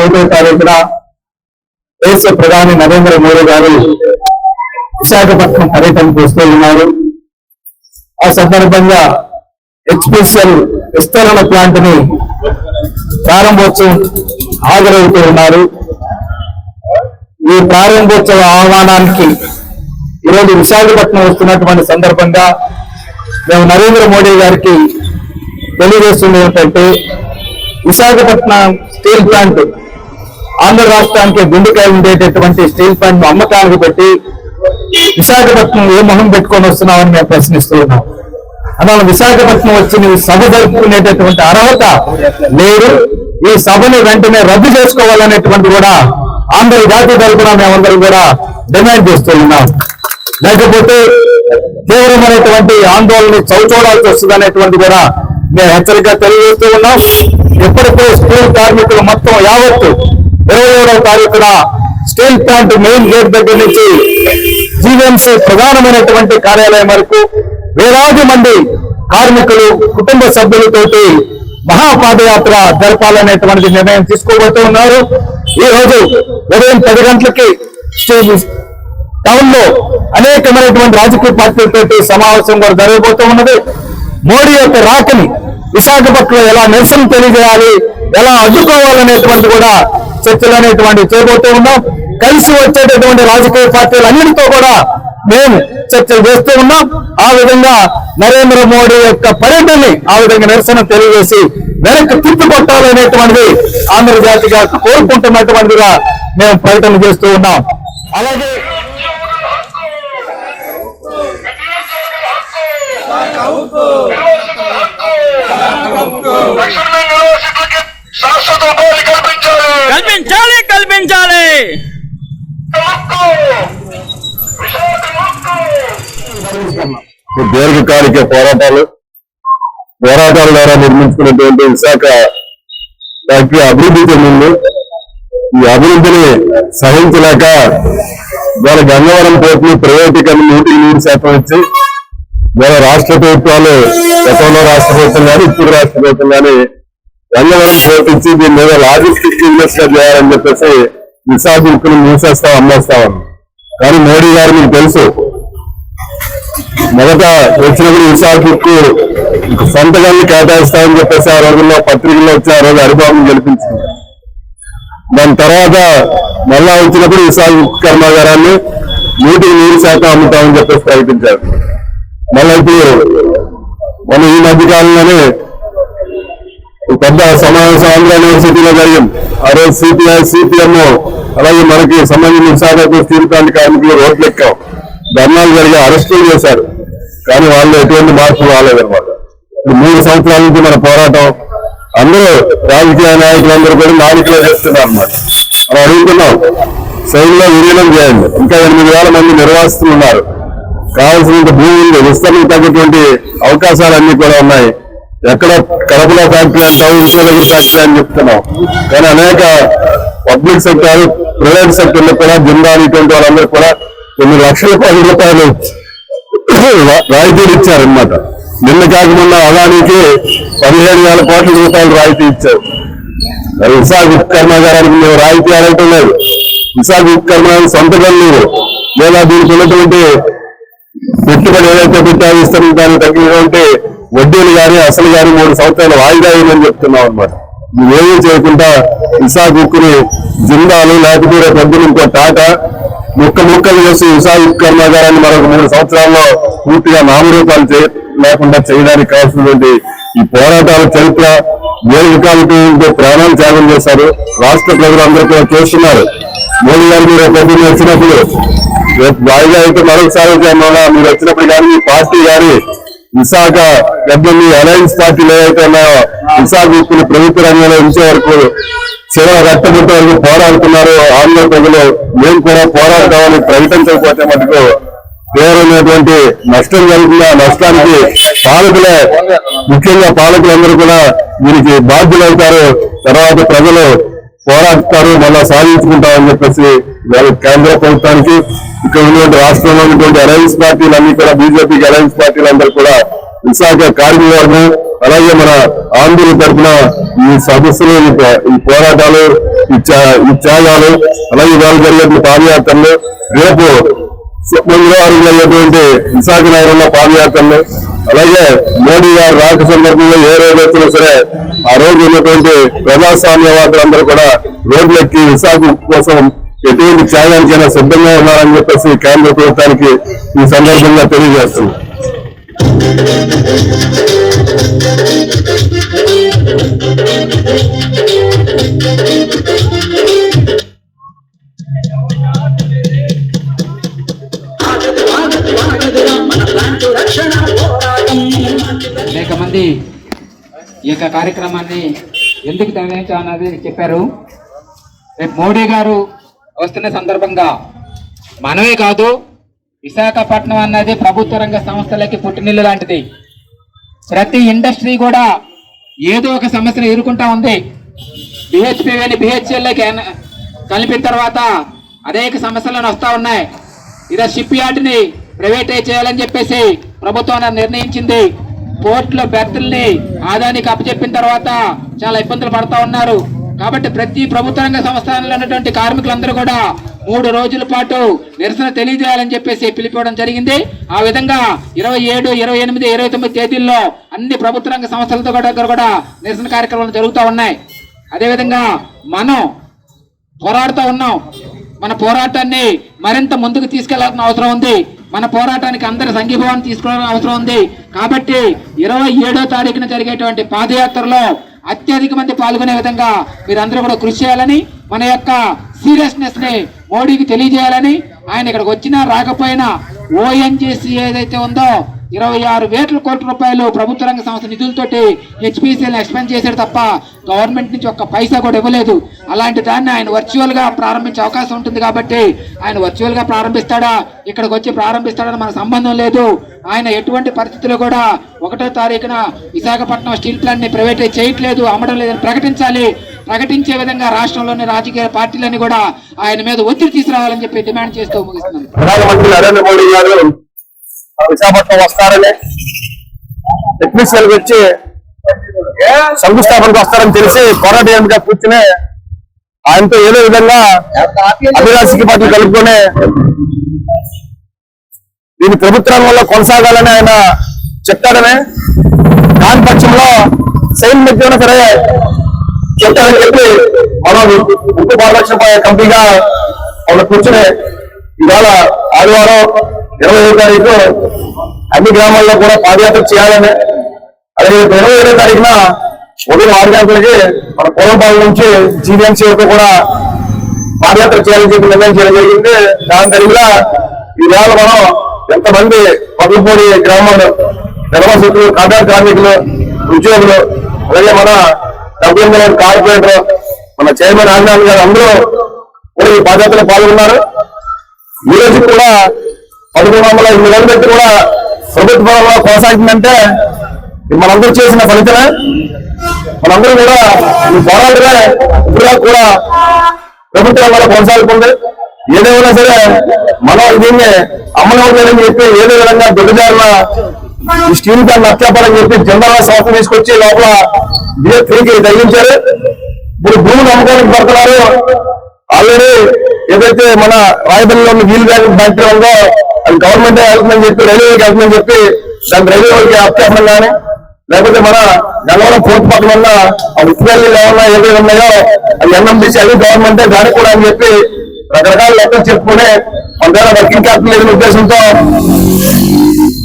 ఒకటో తారీఖున దేశ ప్రధాని నరేంద్ర మోడీ గారు విశాఖపట్నం పర్యటనకు వస్తూ ఉన్నారు. ఆ సందర్భంగా హెచ్పిసిఎల్ విస్తరణ ప్లాంట్ని ప్రారంభోత్సవం హాజరవుతూ ఉన్నారు. ఈ ప్రారంభోత్సవ ఆహ్వానానికి ఈరోజు విశాఖపట్నం వస్తున్నటువంటి సందర్భంగా మేము నరేంద్ర మోడీ గారికి తెలియజేస్తుంది ఏంటంటే విశాఖపట్నం స్టీల్ ప్లాంట్ ఆంధ్ర రాష్ట్రానికి గుండెకాయ ఉండేటటువంటి స్టీల్ ప్లాంట్ అమ్మకానికి పెట్టి విశాఖపట్నం ఏ మొహం పెట్టుకొని వస్తున్నామని మేము ప్రశ్నిస్తూ ఉన్నాం. విశాఖపట్నం వచ్చి నువ్వు సభ జరుపుకునేటటువంటి అర్హత లేదు ఈ సభని వెంటనే రద్దు చేసుకోవాలనేటువంటి కూడా ఆంధ్ర జాతి తరపున మేమందరం కూడా డిమాండ్ చేస్తూ ఉన్నాం. లేకపోతే తీవ్రమైనటువంటి ఆందోళన చవిచూడాల్సి వస్తుంది అనేటువంటి కూడా మేము హెచ్చరిక తెలియజేస్తూ ఉన్నాం. ఎప్పటికీ స్కూల్ కార్మికులు మొత్తం యావత్తు ఇరవై ఏడవ తారీఖున స్టీల్ ప్లాంట్ మెయిన్ గేట్ దగ్గర నుంచి జీవీఎంసీ ప్రధానమైనటువంటి కార్యాలయం వరకు వేలాది మంది కార్మికులు కుటుంబ సభ్యులతోటి మహాపాదయాత్ర జరపాలనేటువంటి నిర్ణయం తీసుకోబోతూ ఉన్నారు. ఈ రోజు ఉదయం పది గంటలకి టౌన్లో అనేకమైనటువంటి రాజకీయ పార్టీలతో సమావేశం కూడా జరగబోతూ ఉన్నది. మోడీ యొక్క రాకని విశాఖపట్నంలో ఎలా నిరసన తెలియజేయాలి ఎలా అడ్డుకోవాలనేటువంటి కూడా చర్చలు అనేటువంటి చేయబోతూ ఉన్నాం. కలిసి వచ్చేటటువంటి రాజకీయ పార్టీలు అన్నిటితో కూడా మేము చర్చలు చేస్తూ ఉన్నాం. ఆ విధంగా నరేంద్ర మోడీ యొక్క పర్యటనని ఆ విధంగా నిరసన తెలియజేసి వెనక్కి తిప్పికొట్టాలనేటువంటిది ఆంధ్ర జాతిగా కోరుకుంటున్నటువంటిదిగా మేము ప్రకటన చేస్తూ ఉన్నాం. అలాగే శాశ్వత ఉపాధి కల్పించాలి. కల్పించాలి దీర్ఘకాలిక పోరాటాలు పోరాటాల ద్వారా నిర్మించుకున్నటువంటి విశాఖ ఫ్యాక్టరీ అభివృద్ధి చెందింది. ఈ అభివృద్ధిని సహించలేక వాళ్ళ గంగవరం పోర్టుని ప్రైవేటీకరణ నూటికి నూరు శాతం ఇచ్చి మన రాష్ట్ర ప్రభుత్వాలు గతంలో రాష్ట్ర ప్రభుత్వం కానీ ఇప్పుడు రాష్ట్ర ప్రభుత్వం కానీ గంగవరం పోర్టు దీని మీద లాజిస్టిక్ ఇన్వెస్టర్ చేయాలని చెప్పేసి విశాఖ మూసేస్తాం అమ్మేస్తాం కానీ మోడీ గారు మీకు తెలుసు. మొదట వచ్చినప్పుడు విశాఖకు సొంతగాన్ని కేటాయిస్తామని చెప్పేసి ఆ రోజుల్లో పత్రికల్లో వచ్చి ఆ రోజు హరిబాబుని గెలిపించింది. దాని తర్వాత మళ్ళా వచ్చినప్పుడు విశాఖ కర్మాగారాన్ని నీటికి నీరు శాతం అమ్ముతామని చెప్పేసి ప్రకటించారు. మళ్ళీ ఇప్పుడు మన ఈ మధ్య కాలంలోనే పెద్ద సమావేశం ఆంధ్ర యూనివర్సిటీలో జరిగింది. ఆ రోజు సిపిఐ సిపిఎం అలాగే మనకి సంబంధించిన విశాఖకు స్టీల్ ప్లాంట్ కార్మికులు రోడ్లు ఎక్కాం. ధర్నాలు జరిగి అరెస్టులు చేశారు. కానీ వాళ్ళు ఎటువంటి మార్పు రాలేదన్నమాట. మూడు సంవత్సరాల నుంచి మన పోరాటం. అందరూ రాజకీయ నాయకులందరూ కూడా నాలుగులో చేస్తున్నారు అన్నమాట మనం అడుగుతున్నాం సైన్లో విలీనం చేయండి. ఇంకా ఎనిమిది వేల మంది నిర్వాసితులు ఉన్నారు. కావాల్సినంత భూమి ఉంది. విస్తరణకు తగ్గటువంటి అవకాశాలన్నీ కూడా ఉన్నాయి. ఎక్కడ కడపలో ఫ్యాక్టరీ అంటావు ఇంట్లో దగ్గర ఫ్యాక్టరీ అని చెప్తున్నావు. కానీ అనేక పబ్లిక్ సెక్టర్ ప్రైవేట్ సెక్టర్లో కూడా జిందాల్ ఇటువంటి వాళ్ళందరూ కూడా కొన్ని లక్షల కోట్ల రూపాయలు రాయితీలు ఇచ్చారనమాట నిన్న కాకముందు అదానికి పదిహేడు వేల కోట్ల రూపాయలు రాయితీ ఇచ్చారు. విశాఖ కర్మాగారానికి మేము రాయితీ అడగటం లేదు. విశాఖ కర్మాగారం సొంతగా లేవు లేదా దీనికి ఉన్నటువంటి పెట్టుబడి ఏదైతే పెట్టారో ఇస్తారో దానికి తగ్గినటువంటి వడ్డీలు కానీ అసలు కానీ మూడు సంవత్సరాలు వాయిదా ఇవ్వమని చెప్తున్నాం అనమాట నువ్వేమీ చేయకుండా ఇసా ఉక్కుని జిందాలు లేకపోతే పెద్దలు ఇంకో టాటా ముక్క ముక్కలు చేసి ఇసా కర్మాగారాన్ని మరొక మూడు సంవత్సరాల్లో పూర్తిగా నామరూపాలు చేయ లేకుండా చేయడానికి కావాల్సినటువంటి ఈ పోరాటాల చరిత్ర దీర్ఘకాలిక ప్రాణాలు త్యాగం చేశారు. రాష్ట్ర ప్రజలందరూ కూడా చూస్తున్నారు. మోడీ గారు మీరు పొద్దున్న వచ్చినప్పుడు రేపు వాయిదా అయితే మరొకసారి మీరు వచ్చినప్పుడు కానీ మీ పార్టీ కానీ విశాఖ గడ్డని అలయన్స్ పార్టీలు ఏవైతే ఉన్నాయో విశాఖ ప్రభుత్వ రంగంలో ఉంచే వరకు చివరి రక్తపుట్ట వరకు పోరాడుతున్నారు ఆంధ్ర ప్రజలు మేము కూడా పోరాడతామని ప్రకటించకపోతే మటుకు తీవ్రమైనటువంటి నష్టం జరుగుతుంది? ఆ నష్టానికి పాలకులే ముఖ్యంగా పాలకులందరూ కూడా దీనికి బాధ్యులవుతారు. తర్వాత ప్రజలు పోరాడుతారు మళ్ళా సాధించుకుంటామని చెప్పేసి కేంద్ర ప్రభుత్వానికి ఇక్కడ ఉన్నటువంటి రాష్ట్రంలో ఉన్నటువంటి అలయన్స్ పార్టీలన్నీ కూడా బీజేపీకి అలయన్స్ పార్టీలందరూ కూడా విశాఖ కార్మిక వర్గం అలాగే మన ఆంధ్రుల తరఫున ఈ సదస్సులు ఈ పోరాటాలు ఈ ఈ త్యాగాలు అలాగే ఇవాళ జరిగే పాదయాత్రలు రేపు మంగళవారం జరిగేటువంటి విశాఖ నగరంలో పాదయాత్రలు అలాగే మోడీ గారు రాక సందర్భంలో ఏ రోజు వచ్చినా సరే ఆ రోజు ఉన్నటువంటి ప్రజాస్వామ్యవాదులందరూ కూడా రోడ్లెక్కి విశాఖ కోసం ఎటువంటి త్యాగానికైనా సిద్ధంగా ఉన్నారని చెప్పేసి కేంద్ర ప్రభుత్వానికి ఈ సందర్భంగా తెలియజేస్తుంది. అనేక మంది ఈ యొక్క కార్యక్రమాన్ని ఎందుకు నిర్వహించాలన్నది చెప్పారు. రేపు మోడీ గారు వస్తున్న సందర్భంగా మనమే కాదు విశాఖపట్నం అన్నది ప్రభుత్వ రంగ సంస్థలకి పుట్టినిల్లు లాంటిది. ప్రతి ఇండస్ట్రీ కూడా ఏదో ఒక సమస్యను ఎదుర్కొంటా ఉంది. బిహెచ్పి బిహెచ్పిని బిహెచ్ఎల్లోకి కలిపిన తర్వాత అనేక సమస్యలను వస్తూ ఉన్నాయి. ఇదే షిప్ యార్డ్ని ప్రైవేటైజ్ చేయాలని చెప్పేసి ప్రభుత్వం నిర్ణయించింది. పోర్టులో బెర్తుల్ని ఆదానికి అప్పచెప్పిన తర్వాత చాలా ఇబ్బందులు పడతా ఉన్నారు. కాబట్టి ప్రతి ప్రభుత్వ రంగ సంస్థానంలో ఉన్నటువంటి కార్మికులందరూ కూడా మూడు రోజుల పాటు నిరసన తెలియజేయాలని చెప్పేసి పిలిపివ్వడం జరిగింది. ఆ విధంగా ఇరవై ఏడు ఇరవై ఎనిమిది ఇరవై తొమ్మిది తేదీల్లో అన్ని ప్రభుత్వ రంగ సంస్థలతో కూడా దగ్గర కూడా నిరసన కార్యక్రమాలు జరుగుతూ ఉన్నాయి. అదేవిధంగా మనం పోరాడుతూ ఉన్నాం. మన పోరాటాన్ని మరింత ముందుకు తీసుకెళ్ళాల్సిన అవసరం ఉంది. మన పోరాటానికి అందరి సంఘీభావాన్ని తీసుకోవాల్సిన అవసరం ఉంది. కాబట్టి ఇరవై ఏడో తారీఖున జరిగేటువంటి పాదయాత్రలో అత్యధిక మంది పాల్గొనే విధంగా మీరందరూ కూడా కృషి చేయాలని మన యొక్క సీరియస్నెస్ని మోడీకి తెలియజేయాలని ఆయన ఇక్కడికి వచ్చినా రాకపోయినా ఓఎన్జీసీ ఏదైతే ఉందో ఇరవై ఆరు వేల కోట్ల రూపాయలు ప్రభుత్వ రంగ సంస్థ నిధులతోటి హెచ్పిసిఎల్ ఎక్స్పెండ్ చేశాడు తప్ప గవర్నమెంట్ నుంచి ఒక్క పైసా కూడా ఇవ్వలేదు. అలాంటి దాన్ని ఆయన వర్చువల్గా ప్రారంభించే అవకాశం ఉంటుంది కాబట్టి ఆయన వర్చువల్గా ప్రారంభిస్తాడా? ఇక్కడికి వచ్చి ప్రారంభిస్తాడని మన సంబంధం లేదు. ఆయన ఎటువంటి పరిస్థితుల్లో కూడా ఒకటో తారీఖున విశాఖపట్నం స్టీల్ ప్లాంట్ని ప్రైవేటైజ్ చేయట్లేదు అమ్మడం లేదని ప్రకటించాలి. ప్రకటించే విధంగా రాష్ట్రంలోని రాజకీయ పార్టీలన్నీ కూడా ఆయన మీద ఒత్తిడి తీసుకురావాలని చెప్పి డిమాండ్ చేస్తూ ముగిస్తున్నాను. విశాఖపట్నం వస్తారని టెక్నీషియన్ వచ్చి శంకుస్థాపనకు వస్తారని తెలిసి పోరాటంగా కూర్చుని ఆయనతో ఏదో విధంగా అభిలాషికి పార్టీ కలుపుకొని దీని ప్రభుత్వ రంగంలో కొనసాగాలని ఆయన చెప్తాడని దాని పక్షంలో సైన్ మధ్యన సరే చెప్తాడని చెప్పి మనం ఉప్పు కంపెనీగా వాళ్ళు కూర్చుని ఇవాళ ఆదివారం ఇరవై ఐదు తారీఖు అన్ని గ్రామాల్లో కూడా పాదయాత్ర చేయాలని. అలాగే ఇరవై ఏడో తారీఖున ఉదయం ఆరు గంటలకి మన పూర్వపాల నుంచి జీవీఎంసీ వరకు కూడా పాదయాత్ర చేయాలని చెప్పి నిర్ణయం చేయడం జరిగింది. దాని తగిన ఈవేళ మనం ఎంతమంది పదపూడి గ్రామాలు నిర్వాసితులు కాంట్రాక్ట్ కార్మికులు ఉద్యోగులు అలాగే మన డబ్బులు కార్పొరేటర్ మన చైర్మన్ ఆంధ్ర గారు అందరూ కూడా ఈ పాదయాత్రలో పాల్గొన్నారు. ఈ రోజు కూడా పదకొండు వందల ఎనిమిది వేలు పెట్టి కూడా ప్రభుత్వ పరంగా కొనసాగిందంటే మనందరూ చేసిన ఫలితమే. మనందరూ కూడా ఈ పోరాటమే ఇప్పుడు కూడా ప్రభుత్వం వల్ల కొనసాగుతుంది. ఏదేమైనా సరే మనం దీన్ని అమలవుతుందని చెప్పి ఏదో విధంగా దిగజారిన ఈ స్టీల్ ప్లాంట్ నష్టపడని చెప్పి జనరల్ సంస్థ తీసుకొచ్చి లోపల బియ్యం ఫ్రీకి తగ్గించారు. ఇప్పుడు భూములు అమ్ముకోవడానికి పడుతున్నారు. ఆల్రెడీ ఏదైతే మన రాయబడిలో ఉన్న వీల్ బ్యాంక్ ఫ్యాక్టరీ ఉందో అది గవర్నమెంట్ వెళ్తుందని చెప్పి రైల్వేకి వెళ్తుందని చెప్పి దాని రైల్వే వాళ్ళకి అప్చేపడం కానీ లేకపోతే మన గంగవరం ఫోర్ట్ పక్కన ఉన్న ఆ ఉత్పత్తులు ఏమన్నా ఏదైతే ఉన్నాయో అది ఎన్ఎండిసి అది గవర్నమెంటే దానికి కూడా అని చెప్పి రకరకాల లెక్కలు చెప్పుకునే మన వర్కింగ్ క్యాపిటల్ లేని ఉద్దేశంతో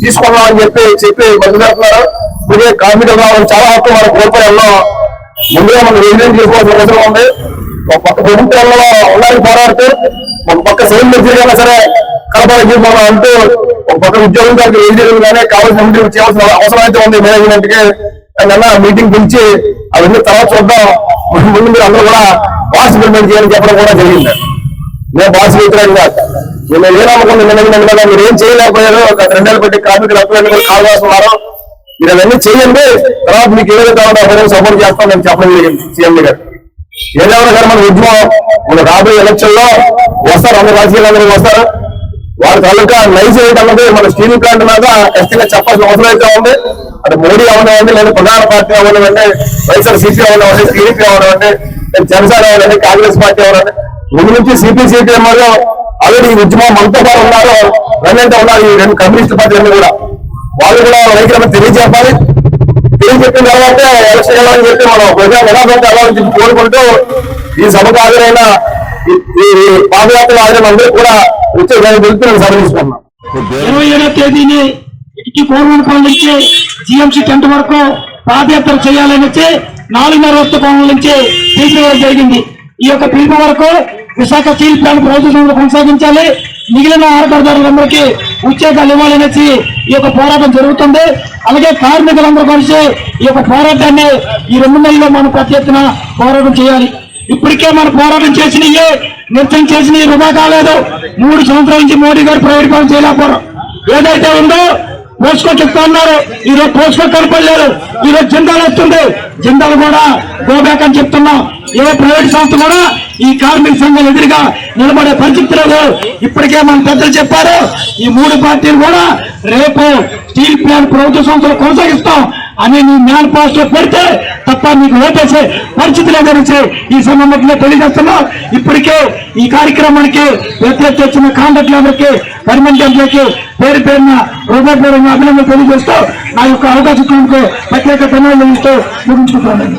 తీసుకున్నాం అని చెప్పి చెప్పి బతుకుతున్నారు ఇదే కార్మిక విభాగం చాలా హక్కు మన కోల్పోయాల్లో ముందుగా మనం రిజైన్ చేసుకోవాల్సిన అవసరం ఉంది. ఒక పక్క ప్రభుత్వంలో ఉండాలని పోరాడుతూ ఒక పక్క సైన్ మంత్రిగా సరే కలపాలని మనం అంటూ ఒక పక్క ఉద్యోగం దానికి ఏజీలు కానీ కావాల్సిన మంత్రి చేయాల్సిన అవసరం అయితే ఉంది. మేనేజ్మెంట్కి నిన్న మీటింగ్ పిలిచి అవన్నీ తర్వాత చూద్దాం. ముందు ముందు మీరు అందరూ కూడా వార్షిక ఇంప్లిమెంట్ చేయాలని చెప్పడం కూడా జరిగింది. నేను బాస్ వ్యతిరేకంగా నేను ఏ నమ్మకం మేనేజ్మెంట్ మీద మీరు ఏం చేయలేకపోయారు? ఒక రెండేళ్ళు పెట్టి కార్మికులు అప్పుడు కాల్ చేస్తున్నారు. మీరు అవన్నీ చేయండి. తర్వాత మీకు ఏదైతే కావాలో సపోర్ట్ చేస్తాం. నేను చెప్పడం జరిగింది. సీఎం గారు. ఏదేమైనా కానీ మన ఉద్యమం మన రాబోయే ఎలక్షన్లో వస్తారు అందరు రాజకీయాలు వస్తారు. వారి తాలూకా నైజ్ ఏంటన్నది మన స్టీల్ ప్లాంట్ మీద ఖచ్చితంగా చెప్పాల్సిన అవసరం అయితే ఉంది. అది మోడీ అవనివ్వండి లేదా ప్రధాన పార్టీ అవనివ్వండి వైఎస్ఆర్ సిపి అవనివ్వండి టీడీపీ అవనివ్వండి జనసేన అవనివ్వండి కాంగ్రెస్ పార్టీ అవనివ్వండి. ముందు నుంచి సిపి సిపిఎం వాళ్ళు ఆల్రెడీ ఈ ఉద్యమం మనతో పాటు ఉన్నారు. రెండంటే ఉన్నారు ఈ రెండు కమ్యూనిస్ట్ పార్టీలన్నీ కూడా. వాళ్ళు కూడా తెలియజేపాలి ఏం చెప్పిన తర్వాత ఎలక్షన్ అని చెప్పి మనం ప్రజా నిరాపత్త వెళ్ళాలని చెప్పి కోరుకుంటూ ఈ సభకు హాజరైన ఈ- పాదయాత్ర హాజరైన అందరూ కూడా వచ్చే వెళ్తూ నేను సమర్పిస్తున్నాను ఇరవై ఏడో తేదీని ఇటుకి కోరుమనపాల నుంచి జిఎంసీ టెంట్ వరకు పాదయాత్ర చేయాలని వచ్చి నాలుగున్నర వస్తు కోణం నుంచి తీసుకోవడం జరిగింది. ఈ యొక్క పిలుపు వరకు విశాఖ స్టీల్ ప్లాంట్ ప్రభుత్వం కొనసాగించాలి. మిగిలిన ఆడపడదారులందరికీ ఉద్యోగాలు ఇవ్వాలని ఈ యొక్క పోరాటం జరుగుతుంది. అలాగే కార్మికులందరూ కలిసి ఈ యొక్క పోరాటాన్ని ఈ రెండు నెలల్లో మనం ప్రతి ఎత్తున పోరాటం చేయాలి. ఇప్పటికే మనం పోరాటం చేసినవి నిత్యం చేసినవి వృధా కాలేదు. మూడు సంవత్సరాల నుంచి మోడీ గారు ప్రైవేట్ పనులు చేయలేకపోవడం ఏదైతే ఉందో పోస్కో చెప్తా ఉన్నారు. ఈ రోజు పోస్కో కనపడలేదు ఈ రోజు జిందాలు వస్తుంది. జిందాలు కూడా గోబ్యాక్ అని చెప్తున్నాం. ఏ ప్రైవేట్ సంస్థ కూడా ఈ కార్మిక సంఘం ఎదురుగా నిలబడే పరిస్థితి లేదు. ఇప్పటికే మన పెద్దలు చెప్పారు. ఈ మూడు పార్టీలు కూడా రేపు స్టీల్ ప్లాంట్ ప్రభుత్వ సంస్థలు కొనసాగిస్తాం. అని నీ మేనిఫెస్టో పెడితే తప్ప నీకు ఓటేసే పరిస్థితి లేదని ఈ సందర్భంలో తెలియజేస్తున్నా. ఇప్పటికే ఈ కార్యక్రమానికి వ్యతిరేక వచ్చిన కాంట్రాక్టులందరికీ పర్మనెంట్లకి పేరు పేరున హృదయ హృదయపూర్వకంగా అభినందనలు తెలియజేస్తూ నా యొక్క అవకాశం ప్రత్యేక ధన్యవాదాలు ఇస్తూ ముగించుకుంటున్నాను.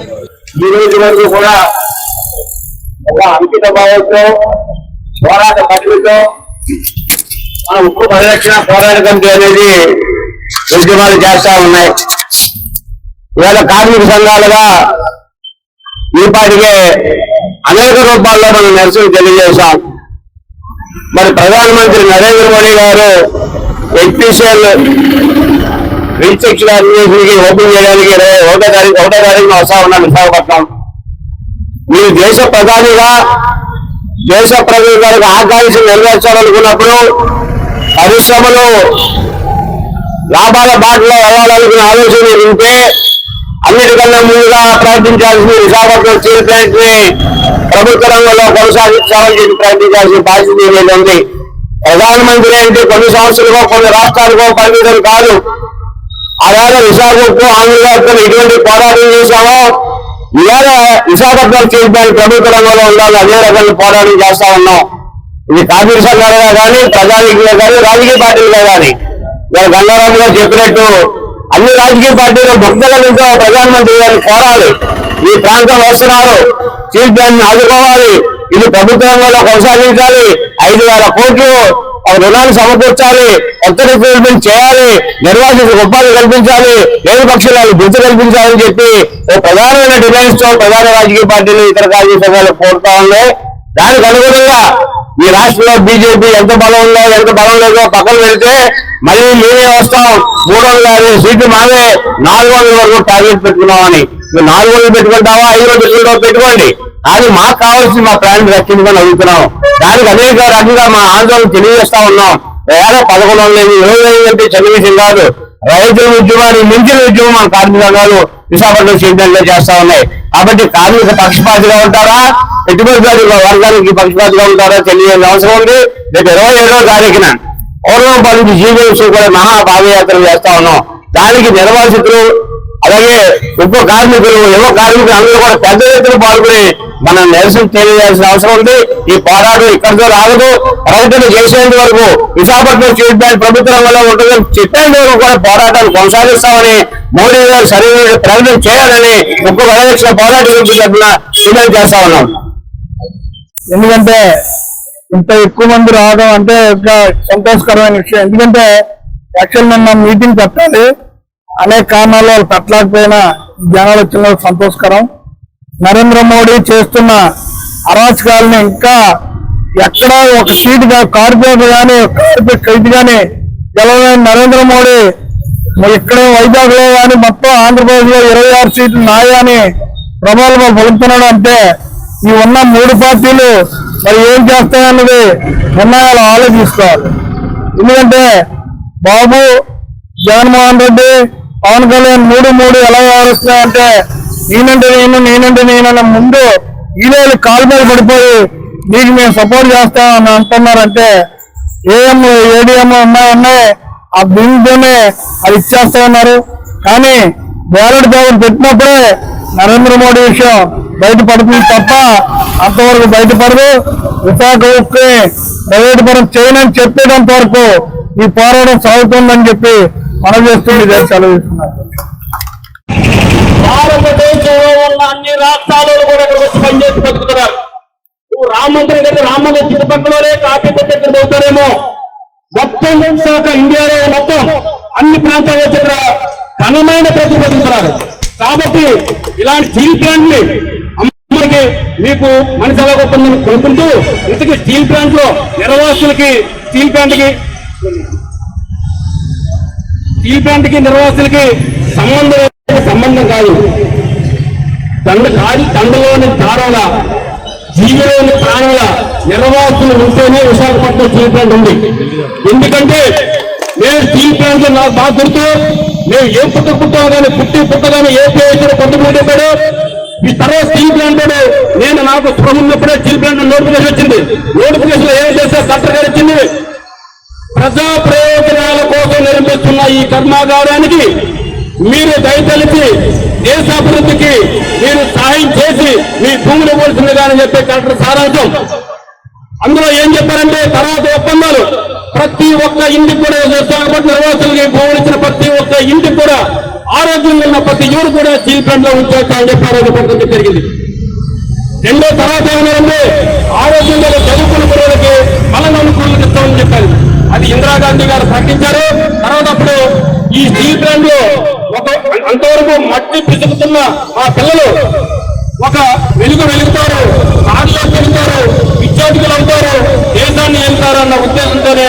ఈ రోజు వరకు కూడా ఒక అంకిత భావంతో పోరాట పట్టులతో మన ఉక్కు పరిరక్షణ పోరాట కమిటీ అనేది ఉద్యమాలు చేస్తా ఉన్నాయి. ఇవాళ కార్మిక సంఘాలుగా ఈ పాటికే అనేక రూపాల్లో మనం నిరసన తెలియజేశాం. మరి ప్రధానమంత్రి నరేంద్ర మోడీ గారు ఎక్స్పెషల్ రీసెక్షన్ అడ్మినిస్ట్రేషన్ ఓపెన్ చేయడానికి ఇరవై ఒకటో తారీఖు ఒకటో తారీఖున వస్తా ఉన్నాం విశాఖపట్నం మీరు దేశ ప్రధానిగా దేశ ప్రజల గారికి ఆకాంక్ష నెరవేర్చాలనుకున్నప్పుడు పరిశ్రమలు లాభాల బాటలో వెళ్ళాలనుకునే ఆలోచన ఉంటే అన్నిటికన్నా ముందుగా ప్రయత్నించాల్సింది విశాఖపట్నం స్టీల్ ప్లాంట్ని ప్రభుత్వ రంగంలో కొనసాగించాలని చెప్పి ప్రయత్నించాల్సిన బాధ్యత ఏదైతే ప్రధానమంత్రి అంటే కొన్ని సంవత్సరాలుగో కొన్ని రాష్ట్రాలకో పరిమితం కాదు. అలాగే విశాఖకు ఆంధ్రప్రదేశ్ ఎటువంటి పోరాటం చేశామో ఇవాళ విశాఖపట్నం స్టీల్ ప్లాంట్ ప్రభుత్వ రంగంలో ఉండాలి అదే రకంగా పోరాటం చేస్తా ఉన్నాం. ఇది కార్మిక సంఘాలుగా కానీ ప్రజానికులుగా కానీ రాజకీయ పార్టీలుగా కానీ. మరి గంగారావు గారు చెప్పినట్టు అన్ని రాజకీయ పార్టీలు భక్తులతో ప్రధానమంత్రి గారిని కోరాలి. ఈ ప్రాంతం వస్తున్నారు స్టీల్ దాన్ని ఆదుకోవాలి. ఇది ప్రభుత్వంలో కొనసాగించాలి. ఐదు వేల కోట్లు రుణాలు రుణాన్ని సమకూర్చాలి. కొత్త రిక్రూట్మెంట్ చేయాలి. నిర్వాసిత ఉపాధి కల్పించాలి. లేని పక్షులు గుర్తు కల్పించాలని చెప్పి ఓ ప్రధానమైన డిమాండ్స్తో ప్రధాన రాజకీయ పార్టీలు ఇతర కార్మిక సంఘాలు కోరుతా ఉన్నాయి. దానికి అనుగుణంగా ఈ రాష్ట్రంలో బీజేపీ ఎంత బలం ఉందో ఎంత బలం లేదో పక్కన పెడితే మళ్ళీ మేమే వస్తాం. మూడు వందల యాభై సీట్లు మావే. నాలుగు వందల వరకు టార్గెట్ పెట్టుకున్నామని. మీరు నాలుగు వందలు పెట్టుకుంటావా? ఐదు వందలు పెట్టుకుంటావా? పెట్టుకోండి. కానీ మాకు కావాల్సింది మా ప్రాణం రక్షించుకొని అడుగుతున్నాం. దానికి అనేక రకంగా మా ఆందోళన తెలియజేస్తా ఉన్నాం. వేల పదకొండు వందల ఇరవై ఐదు అంటే చిన్న కాదు. రైతుల ఉద్యమాన్ని మించిన ఉద్యమం మన కార్మిక సంఘాలు విశాఖపట్నం స్టేట్ చేస్తా ఉన్నాయి. కాబట్టి కార్మిక పక్షపాతిగా ఉంటారా? పెట్టుబడిదారుల వర్గానికి పక్షపాతిగా ఉంటారా? తెలియని అవసరం ఉంది. రేపు ఇరవై ఏడవ తారీఖున పూర్వం నుంచి జీవోత్సవం కూడా మహా పాదయాత్ర చేస్తా ఉన్నాం. దానికి నిర్వాసితులు అలాగే ఉప కార్మికులు యువ కార్మికులు అందరూ కూడా పెద్ద ఎత్తున పాల్గొని మనం నిరసన తెలియజేయాల్సిన అవసరం ఉంది. ఈ పోరాటం ఇక్కడితో రాగదు ప్రకటన చేసేంత వరకు విశాఖపట్నం స్టేట్ బ్యాంక్ ప్రభుత్వం వల్ల ఉంటుందని చెప్పేంత వరకు కూడా పోరాటాలు కొనసాగిస్తామని మోడీ గారు సరైన ప్రకటన చేయాలని ఉప పోరాటం పోరాట గురించి తరఫున డిమాండ్ చేస్తా ఉన్నాం. ఎందుకంటే ఇంత ఎక్కువ మంది రావడం అంటే ఒక సంతోషకరమైన విషయం. ఎందుకంటే యాక్చువల్ నిన్న మీటింగ్ పెట్టాలి. అనేక కారణాలు వాళ్ళు పెట్టలేకపోయినా జనాలు వచ్చిన సంతోషకరం. నరేంద్ర మోడీ చేస్తున్న అరాచకాలను ఇంకా ఎక్కడ ఒక సీట్ కార్పొరేట్ కానీ కార్పొరేట్ ఖైదీ కానీ గెలవలేని నరేంద్ర మోడీ మరి ఇక్కడ వైజాగ్లో కానీ మొత్తం ఆంధ్రప్రదేశ్లో ఇరవై ఆరు సీట్లు నాయని ప్రబలంగా పలుకుతున్నాడు అంటే ఈ ఉన్న మూడు పార్టీలు మరి ఏం చేస్తాయన్నది నిర్ణయాలు ఆలోచిస్తారు. ఎందుకంటే బాబు జగన్మోహన్ రెడ్డి పవన్ కళ్యాణ్ మూడు మూడు ఎలా వ్యవహరిస్తున్నాయంటే నేనంటే నేను నేనంటే నేను ముందు ఈరోజు కాలు పడిపోయి దీనికి మేము సపోర్ట్ చేస్తామని అంటున్నారంటే ఏఎం ఏడిఎం ఉన్నాయి ఉన్నాయి ఆ బిల్లుతోనే అది ఇచ్చేస్తా ఉన్నారు కానీ బ్యాలెట్ పేపర్ పెట్టినప్పుడే నరేంద్ర మోడీ విషయం బయటపడుతుంది తప్ప అంతవరకు బయటపడదు. విశాఖ ఉక్కుని ప్రైవేట్ పరం చేయనని చెప్పేటంత వరకు ఈ పోరాటం సాగుతుందని చెప్పి మనం చేస్తుంది సెలవు భారతదేశంలో ఉన్న అన్ని రాష్ట్రాలు కూడా ఇక్కడ వచ్చి పనిచేసి బతుకుతున్నారు. నువ్వు రామ మందిరం కదా రామ మందిరం చుట్టుపక్కలనే కాపీ కొట్టి ఇక్కడ పోతారేమో. మొత్తం శాఖ ఇండియాలో మొత్తం అన్ని ప్రాంతాలు వచ్చి ఇక్కడ ఘనమైన ప్రజలు బతుకుతున్నారు కాబట్టి ఇలాంటి స్టీల్ ప్లాంట్ మీకు మనసు ఎలా గొప్పందని కోరుకుంటూ ఇంతకీ స్టీల్ ప్లాంట్లో నిర్వాసులకి స్టీల్ ప్లాంట్కి స్టీల్ ప్లాంట్కి నిర్వాసులకి సంబంధం సంబంధం కాదు. తండ కాదు తండలోని దారాల జీవిలోని ప్రాణాల నిర్వాసులు ఉంటేనే విశాఖపట్నం స్టీల్ ప్లాంట్ ఉంది. ఎందుకంటే నేను స్టీల్ ప్లాంట్లో నాకు బాగా గుర్తు నేను ఏ పుట్ట పుట్టాను కానీ పుట్టి పుట్టగానే ఏ పేరు పట్టుకుంటే చెప్పాడు ఈ తర్వాత స్టీల్ ప్లాంట్ నేను నాకు స్పృహ ఉన్నప్పుడే స్టీల్ ప్లాంట్ నోటిఫికేషన్ వచ్చింది. నోటిఫికేషన్ ఏం చేస్తే కలెక్టర్ గారు ఇచ్చింది ప్రజా ప్రయోజనాల కోసం నిర్మిస్తున్న ఈ కర్మాగారానికి మీరు దయతలిచి దేశాభివృద్ధికి మీరు సహాయం చేసి మీ భూములు ఇవ్వాల్సిందిగా అని చెప్పే కలెక్టర్ సారాంశం. అందులో ఏం చెప్పారంటే తర్వాత ఒప్పందాలు. ప్రతి ఒక్క ఇంటికి కూడా విశాఖపట్నం నిర్వాసులకి భూములు ఇచ్చిన ప్రతి ఒక్క ఇంటికి కూడా ఆరోగ్యంగా ఉన్న ప్రతి యువరు కూడా జీవితంలో ఉంచేస్తా అని చెప్పి చెప్పారు పథకం జరిగింది. రెండో తర్వాత ఏమన్నారంటే ఆరోగ్యంగా చదువుకున్న పిల్లలకి మలన అనుకూలత ఇస్తామని చెప్పారు. అది ఇందిరాగాంధీ గారు ప్రకటించారు. తర్వాత అప్పుడు ఈ స్టీల్ ప్లాంట్లో ఒక అంతవరకు మట్టి పిసుకుతున్న మా పిల్లలు ఒక వెలుగు వెలుగుతారు కార్లో వెళ్తారు విద్యార్థులు అవుతారు దేశాన్ని వెళ్తారు అన్న ఉద్దేశంతోనే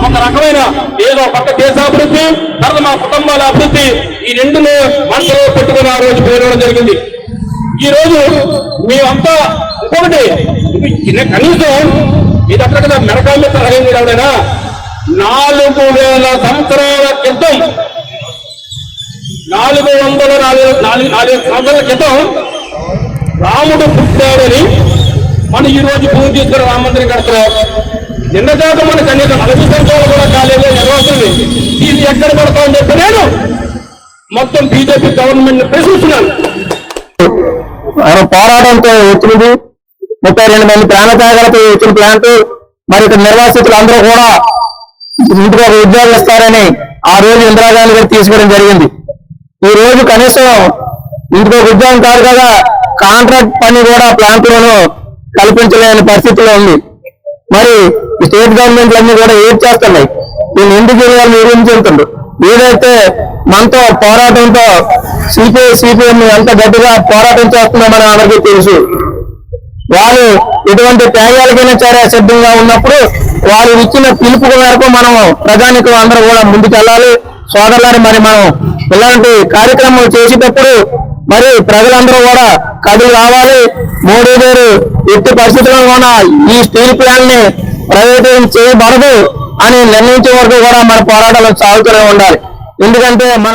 ఒక రకమైన ఏదో పక్క దేశాభివృద్ధి తర్వాత మా కుటుంబాల అభివృద్ధి ఈ రెండులో మనసులో పెట్టుకుని ఆ రోజు పేరవడం జరిగింది. ఈ రోజు మేమంతా ఇంకొకటి చిన్న కనీసం ఇది అక్కడ కదా మెడకాయ తరగండి ఎవడైనా నాలుగు వేల సంవత్సరాల క్రితం నాలుగు వందల నాలుగు నాలుగు నాలుగు సంవత్సరాల క్రితం రాముడు పుట్టాడని మనం ఈ రోజు పూజ తీసుకుని రామ మందిరం కడుతున్నాం నిన్న దాకా మన కనీసం నలభై సంవత్సరాలు కూడా కాలేదు నిర్వాసులు ఇది ఎక్కడ పడతా అని చెప్పి నేను మొత్తం బీజేపీ గవర్నమెంట్ ప్రశ్నిస్తున్నాను. ఆయన పోరాటంతో వచ్చినది. ముప్పై రెండు మంది ప్రాణత్యాగాలతో వచ్చిన ప్లాంట్ మరి ఇక్కడ నిర్వాసితులు అందరూ కూడా ఇంటికి ఒక ఉద్యోగాలు ఇస్తారని ఆ రోజు ఇందిరాగాంధీ గారు తీసుకోవడం జరిగింది. ఈ రోజు కనీసం ఇంటికి ఒక ఉద్యోగం కాదు కదా కాంట్రాక్ట్ పని కూడా ప్లాంట్ లోను కల్పించలేని పరిస్థితిలో ఉంది. మరి ఈ స్టేట్ గవర్నమెంట్లు అన్ని కూడా ఏం చేస్తున్నాయి? నేను ఎందుకు చేయాలని నిరూపించుంటుండ్రు ఏదైతే మనతో పోరాటంతో సిపిఐ సిపిఎం ఎంత గట్టిగా పోరాటం చేస్తున్నామని అందరికీ తెలుసు. వాళ్ళు ఎటువంటి త్యాగాలకైనా చేరే సిద్ధంగా ఉన్నప్పుడు వాళ్ళు ఇచ్చిన పిలుపు మేరకు మనం ప్రజానికులు అందరూ కూడా ముందుకెళ్ళాలి. సోదరులని మరి మనం ఇలాంటి కార్యక్రమం చేసేటప్పుడు మరి ప్రజలందరూ కూడా కదులు రావాలి. మోడీ గారు ఎట్టి పరిస్థితుల్లో కూడా ఈ స్టీల్ ప్లాంట్ని ప్రైవేటైజ్ చేయబడదు అని నిర్ణయించే వరకు కూడా మన పోరాటాలు సాగుతూనే ఉండాలి. ఎందుకంటే మన